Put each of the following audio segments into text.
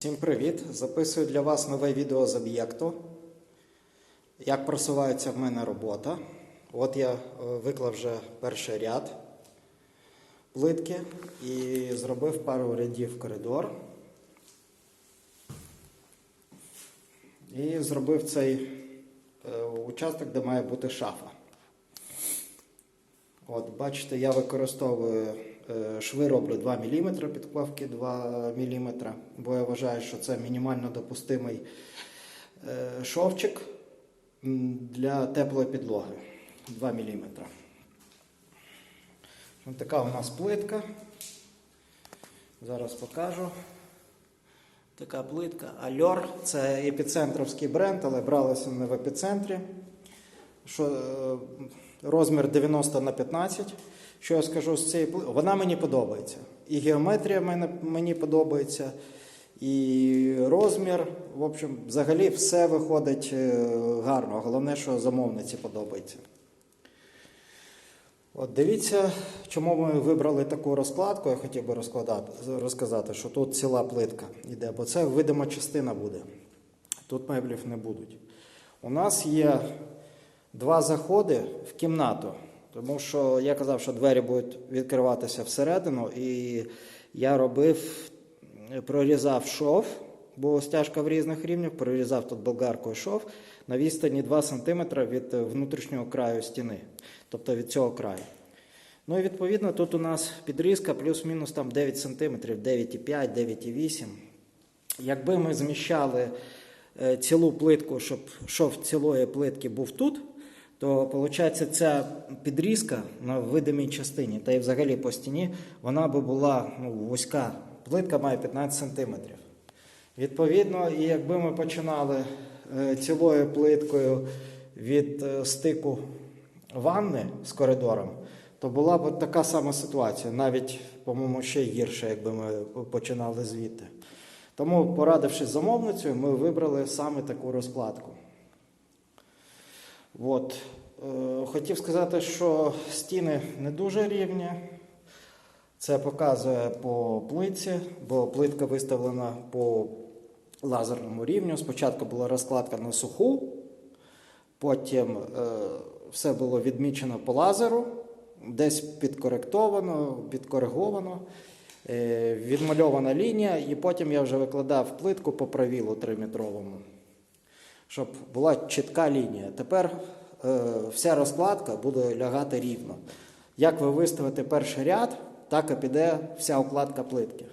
Всім привіт! Записую для вас нове відео з об'єкту. Як просувається в мене робота. От я е, виклав вже перший ряд плитки і зробив пару рядів коридор. І зробив цей е, участок, де має бути шафа. От, бачите, я використовую е, шви роблю 2 мм, підклавки 2 мм, бо я вважаю, що це мінімально допустимий е, шовчик для теплої підлоги 2 мм. Ось така у нас плитка. Зараз покажу. Така плитка Альор. Це епіцентровський бренд, але бралися не в епіцентрі. Що, е, розмір 90 на 15. Що я скажу з цієї плитки? Вона мені подобається. І геометрія мені подобається, і розмір. В общем, взагалі все виходить е, гарно. Головне, що замовниці подобається. От дивіться, чому ми вибрали таку розкладку. Я хотів би розказати, що тут ціла плитка йде, бо це видима частина буде. Тут меблів не будуть. У нас є два заходи в кімнату, тому що я казав, що двері будуть відкриватися всередину, і я робив, прорізав шов, бо стяжка в різних рівнях, прорізав тут болгаркою шов на відстані 2 см від внутрішнього краю стіни, тобто від цього краю. Ну і відповідно тут у нас підрізка плюс-мінус там 9 см, 9,5, 9,8. Якби ми зміщали е, цілу плитку, щоб шов цілої плитки був тут, то виходить, ця підрізка на видимій частині, та й взагалі по стіні, вона би була ну, вузька. Плитка має 15 см. Відповідно, і якби ми починали е, цілою плиткою від е, стику ванни з коридором, то була б така сама ситуація, навіть, по-моєму, ще гірше, якби ми починали звідти. Тому, порадившись замовницею, ми вибрали саме таку розкладку. От. Е, Хотів сказати, що стіни не дуже рівні. Це показує по плитці, бо плитка виставлена по лазерному рівню. Спочатку була розкладка на суху, потім е, все було відмічено по лазеру, десь підкоректовано, підкориговано, е, відмальована лінія, і потім я вже викладав плитку по правілу 3-метровому, щоб була чітка лінія. Тепер е, вся розкладка буде лягати рівно. Як ви виставите перший ряд, так і піде вся укладка плитки.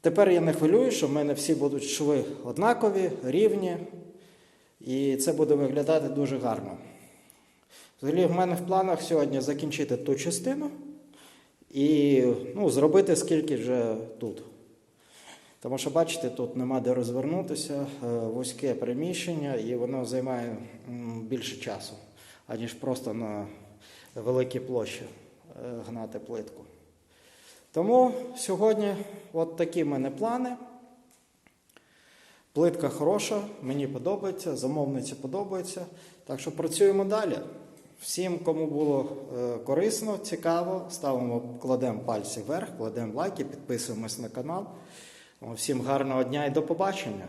Тепер я не хвилюю, що в мене всі будуть шви однакові, рівні, і це буде виглядати дуже гарно. Взагалі, в мене в планах сьогодні закінчити ту частину і ну, зробити скільки вже тут. Тому що, бачите, тут нема де розвернутися, е, вузьке приміщення, і воно займає більше часу, аніж просто на великій площі е, гнати плитку. Тому сьогодні от такі в мене плани. Плитка хороша, мені подобається, замовниці подобається. Так що працюємо далі. Всім, кому було е, корисно, цікаво, ставимо, кладемо пальці вверх, кладемо лайки, підписуємось на канал. Всім гарного дня і до побачення!